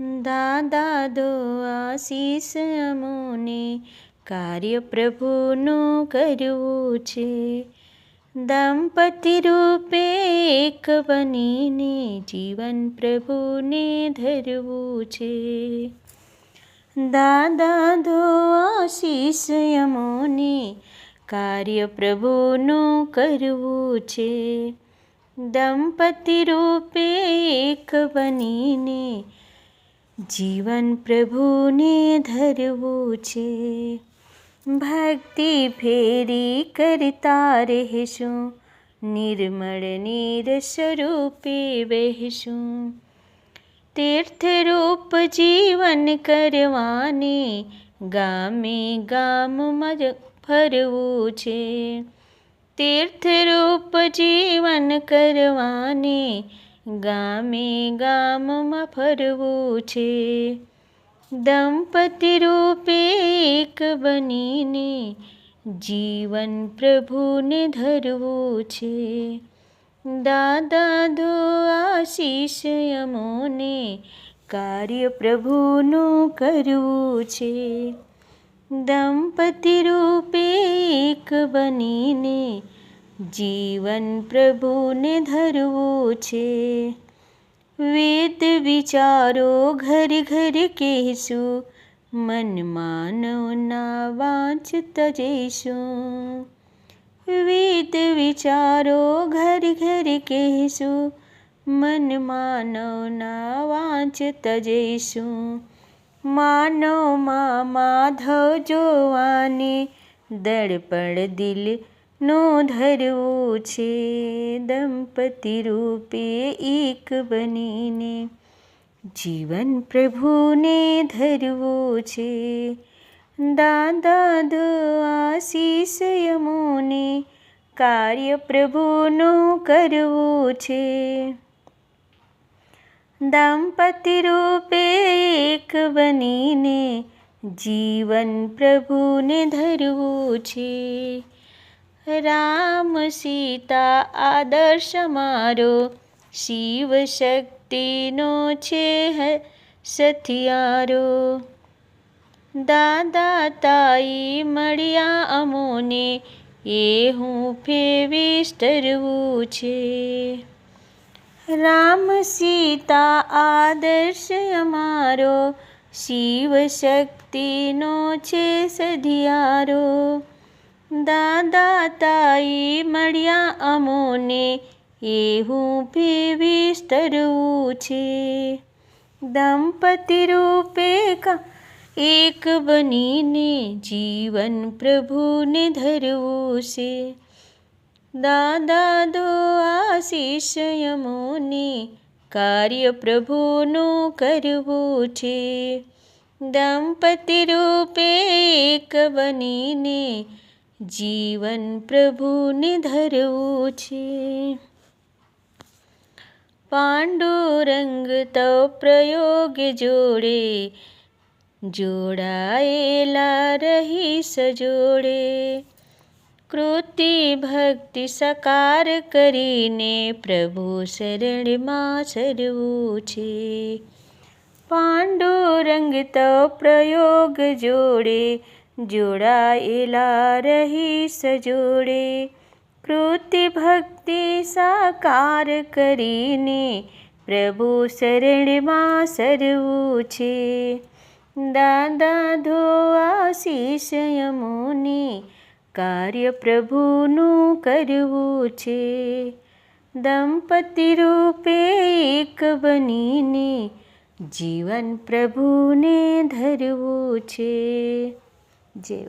દાદા દો આશીષ અમોને કાર્ય પ્રભુનું કરવું છે. દંપતિ રૂપે એક બનીને જીવન પ્રભુને ધરવું છે. દાદા દો આશીષ અમોને કાર્ય પ્રભુનું કરવું છે. દંપતિ રૂપે એક બનીને જીવન પ્રભુને ધરવું છે. ભક્તિ ફેરી કરતા રહેશું. નિર્મળ નીર સ્વરૂપે વહેશું. તીર્થરૂપ જીવન કરવાને ગામે ગામમાં ફરવું છે. તીર્થરૂપ જીવન કરવાને ગામે ગામમાં ફરવું છે. દંપતિ રૂપે એક બનીને જીવન પ્રભુને ધરવું છે. દાદા દો આશીષ અમોને કાર્ય પ્રભુનું કરવું છે. દંપતિ રૂપે એક બનીને જીવન પ્રભુને ધરવું છે. વેદ વિચારો ઘર ઘર કહેશું. મન માનવના વાંચતા જઈશું વેદ વિચારો ઘર ઘર કહેશું. મન માનવના વાંચતા જઈશું માનવમાં માધવ જોવાને દળપણ દિલ નો ધરવું છે દંપતિ રૂપે એક બનીને. જીવન પ્રભુને ધરવું છે દાદા આશીષ યમોને. કાર્ય પ્રભુનું કરવું છે. દંપતિ રૂપે એક બનીને જીવન પ્રભુને ધરવું છે. રામ સીતા આદર્શ મારો. શિવ શક્તિનો છે સથિયારો. દાદા તાઈ મળ્યા અમોને, એ હું ફેવીશ ધરવું છે. રામ સીતા આદર્શ અમારો, શિવ શક્તિનો છે સધિયારો. દાદા તાઈ મળ્યા અમોને, એ હું ફેવીશ ધરવું છે. દંપતિ રૂપે એક બનીને જીવન પ્રભુને ધરવું છે. દાદા દો આશીષ કાર્ય પ્રભુનું કરવું છે. દંપતિ રૂપે એક બનીને જીવન પ્રભુને ધરવું છે. પાંડુરંગ તો પ્રયોગ જોડે, જોડાયેલા રહી સજોડે કૃતિ ભક્તિ સકાર કરીને પ્રભુ શરણમાં સરવું છે. પાંડુરંગ તો પ્રયોગ જોડે જોડાયેલા રહી સજોડે કૃતિ ભક્તિ સાકાર કરીને પ્રભુ શરણમાં સરવું છે. દાદા ધો આશીષ યમોને કાર્ય પ્રભુનું કરવું છે. દંપતિ રૂપે એક બનીને જીવન પ્રભુને ધરવું છે. de